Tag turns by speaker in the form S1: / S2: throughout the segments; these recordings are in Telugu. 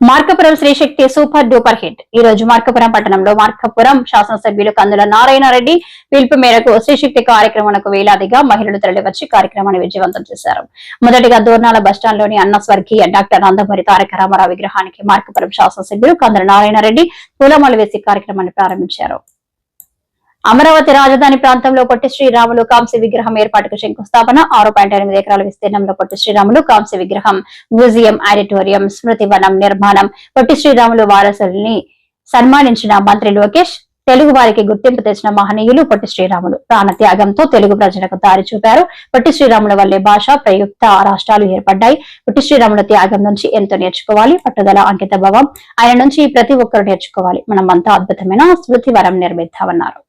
S1: Markapuram Srishakti super duper hit. ఈ రోజు మార్కాపురం పట్టణంలో మార్కాపురం శాసనసభ్యులు కందుల నారాయణ రెడ్డి పిలుపు మేరకు శ్రీశక్తి కార్యక్రమాలకు వేలాదిగా మహిళలు తరలివచ్చి కార్యక్రమాన్ని విజయవంతం చేశారు. మొదటిగా దూర్నాల బస్టాండ్లోని అన్న స్వర్గీయ డాక్టర్ నందమూరి తారక రామారావు విగ్రహానికి మార్కపురం శాసనసభ్యులు కందుల నారాయణ రెడ్డి వేసి కార్యక్రమాన్ని ప్రారంభించారు. అమరావతి రాజధాని ప్రాంతంలో పొట్టి శ్రీరాములు కాంస్య విగ్రహం ఏర్పాటుకు శంకుస్థాపన. ఆరు పాయింట్ ఎనిమిది ఎకరాల విస్తీర్ణంలో పొట్టి శ్రీరాములు కాంస్య విగ్రహం మ్యూజియం ఆడిటోరియం స్మృతి వనం నిర్మాణం. పొట్టి శ్రీరాములు వారసుల్ని సన్మానించిన మంత్రి లోకేష్ తెలుగు వారికి గుర్తింపు తెచ్చిన మహనీయులు పొట్టి శ్రీరాములు. ప్రాణ త్యాగంతో తెలుగు ప్రజలకు దారి చూపారు. పొట్టి శ్రీరాముల వల్లే భాష ప్రయుక్త రాష్ట్రాలు ఏర్పడ్డాయి. పొట్టి శ్రీరాముల త్యాగం నుంచి ఎంతో నేర్చుకోవాలి. పట్టుదల అంకిత భావం ఆయన నుంచి ప్రతి ఒక్కరు నేర్చుకోవాలి. మనమంతా అద్భుతమైన స్మృతి వరం నిర్మిద్దామన్నారు.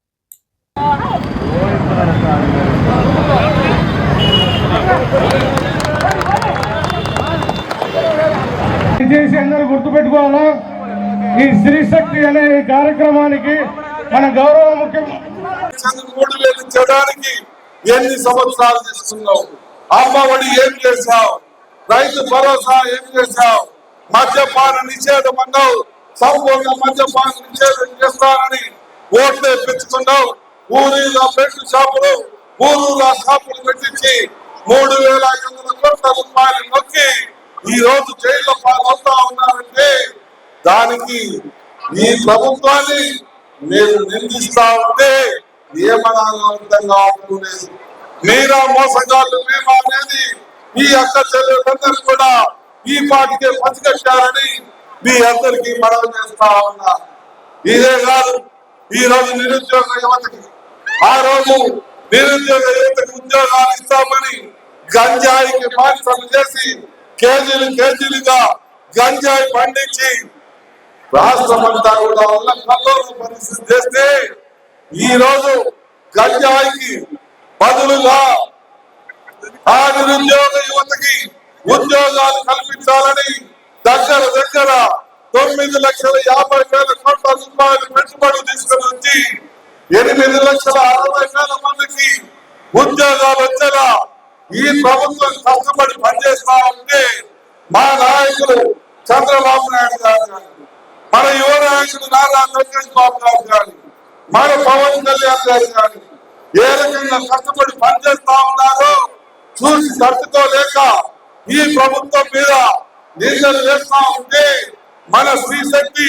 S2: ఈ స్త్రీశక్తి అనే కార్యక్రమానికి మన గౌరవ ముఖ్యమంత్రి
S3: మూడు వేలు ఎన్ని సంవత్సరాలు తీసుకున్నావు అమ్మఒడి ఏం చేశావు? రైతు భరోసా ఏం చేశావు? మద్యపాన నిషేధం అన్నావు సంపూర్ణ మద్యపాన నిషేధం చేస్తానని ఓట్లు తెప్పించుకున్నావు ఊరిలో పెట్టు షాపులు ఊరూరా షాపులు పెట్టించి మూడు వేల ఐదు వందల కోట్ల రూపాయలు నొక్కి ఈ రోజు జైల్లో వస్తా ఉన్నారంటే దానికి ఈ ప్రభుత్వాన్ని మీరు నిందిస్తా ఉంటే ఏమనాలో అర్థం కావడం మీరా మోసగాళ్ళు మేము అనేది మీ అక్క చెల్లెలందరూ కూడా ఈ పాటికే పసిగట్టారని మీ అందరికీ మనవి చేస్తా ఉన్నా. ఇదే కాదు ఈ రోజు నిరుద్యోగ యువతకి ఆ రోజు నిరుద్యోగ యువతకి ఉద్యోగాలు ఇస్తామని గంజాయికి మాంసం చేసి కేజీలు కేజీలుగా గంజాయి పండించి రాష్ట్రం అంతా కూడా వల్ల పరిస్థితి చేస్తే ఈ రోజు గంజాయికి బదులుగా ఆ నిరుద్యోగ యువతకి ఉద్యోగాలు కల్పించాలని దగ్గర దగ్గర తొమ్మిది లక్షల యాభై వేల కోట్ల రూపాయలు పెట్టుబడి తీసుకుని వచ్చి ఎనిమిది లక్షల అరవై వేల మందికి ఉద్యోగాలు వచ్చేలా ఈ ప్రభుత్వం కష్టపడి పనిచేస్తా ఉంటే మా నాయకులు చంద్రబాబు నాయుడు గారు మన యువ నాయకుడు నారా లోకేష్ బాబు గారు కానీ మన పవన్ కళ్యాణ్ గారు కానీ ఏ రకంగా కష్టపడి పనిచేస్తా ఉన్నారో చూసి తట్టుకోలేక ఈ ప్రభుత్వం మీద నిందలు వేస్తా ఉంటే మన శ్రీశక్తి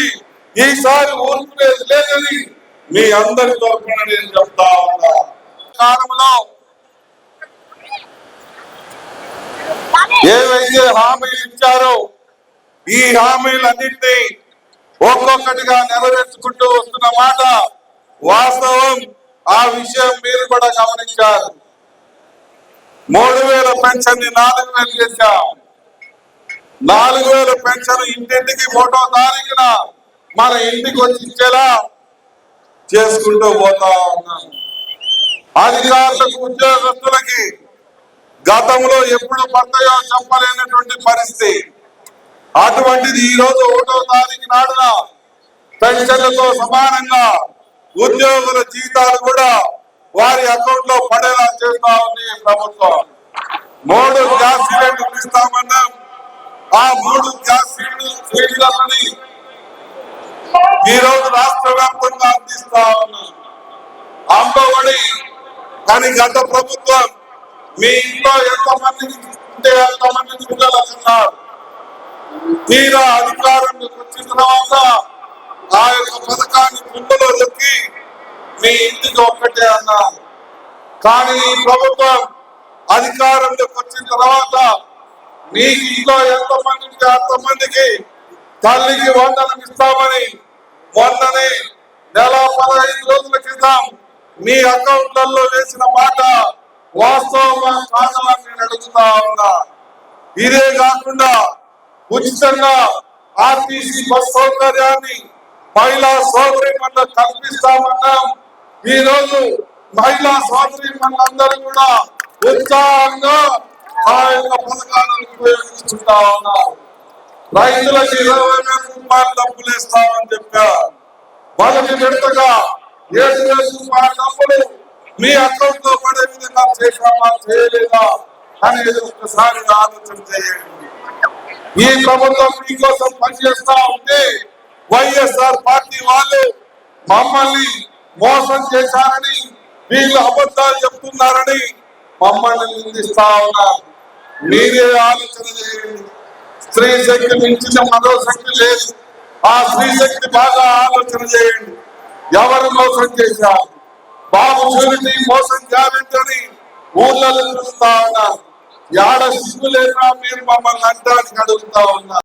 S3: ఈసారి ఊరుకునేది లేదని మీ అందరి తరఫున నేను చెప్తా ఉన్నా. కాలంలో ఏవైతే హామీలు ఇచ్చారో ఈ హామీలన్నింటినీ ఒక్కొక్కటిగా నెరవేర్చుకుంటూ వస్తున్న మాట వాస్తవం. ఆ విషయం మీరు కూడా గమనించారు మూడు వేల పెన్షన్ని నాలుగు వేలు చేశాం. నాలుగు వేల పెన్షన్ ఇంటింటికి ఒకటో తారీఖున మన ఇంటికి వచ్చి ఇచ్చేలా చేసుకుంటూ పోతా ఉన్నాం. అధికారులకు ఉద్యోగస్తులకి గతంలో ఎప్పుడు పడతాయో చెప్పలేనటువంటి పరిస్థితి. అటువంటిది ఈ రోజు ఒకటో తారీఖు నాడున పెన్షన్లతో సమానంగా ఉద్యోగుల జీతాలు కూడా వారి అకౌంట్లో పడేలా చేస్తా ఉంది ప్రభుత్వం. మూడు గ్యాస్ సిలిండర్లు ఇస్తామన్నాం ఆ మూడు గ్యాస్ సిలిండర్లని ఈ రోజు రాష్ట్ర వ్యాప్తంగా అందిస్తా ఉన్నాం. అమ్మఒడి కానీ గత ప్రభుత్వం మీ ఇంట్లో ఎంతమందిని ఉంటే ఎంతమంది పిల్లలు అంటున్నారు తీరా అధికారంలోకి వచ్చిన తర్వాత ఆ యొక్క పథకాన్ని కుండలో దొక్కి మీ ఇంటికి ఒక్కటే అన్నారు. కానీ ఈ ప్రభుత్వం అధికారంలోకి వచ్చిన తర్వాత మీ ఇంట్లో ఎంతమంది ఉంటే అంతమందికి తల్లికి వందనం ఇస్తామని మొన్ననే నెల పదహైదు రోజుల క్రితం మీ అకౌంట్లలో వేసిన మాట వాస్తవంగా కాదని నేను అడుగుతా ఉన్నా. ఇదే కాకుండా ఉచితంగా ఆర్టీసీ బస్ సౌకర్యాన్ని మహిళా సోదరి మండలి కల్పిస్తామన్నాం. ఈ రోజు మహిళా సోదరి మండలందరూ కూడా ఉత్సాహంగా ఆ యొక్క పథకాలను ఉపయోగించుకుంటా ఉన్నారు. రైతులకు ఇరవై వేల రూపాయలు డబ్బులు ఇస్తామని చెప్పారు వాళ్ళకి విడతగా ఏడు వేల రూపాయల డబ్బులు మీ అకౌంట్లో పడే విధంగా చేశామా చేయలేదా అనేది ఒక్కసారి ఆలోచన చేయండి. ఈ ప్రభుత్వం మీకోసం పనిచేస్తా ఉంటే వైఎస్ఆర్ పార్టీ వాళ్ళు మమ్మల్ని మోసం చేశారని వీళ్ళు అబద్ధాలు చెప్తున్నారని మమ్మల్ని నిందిస్తా ఉన్నారు. మీరే ఆలోచన చేయండి. స్త్రీ శక్తి మించిన మరో శక్తి లేదు. ఆ స్త్రీ శక్తి బాగా ఆలోచన చేయండి. ఎవరు మోసం చేశారు? బాబు మోసం జాబితని ఊళ్ళలో చూస్తా ఉన్నారు. యాడ సిగ్గు లేదా మీరు మమ్మల్ని అంటానికి అడుగుతా ఉన్నారు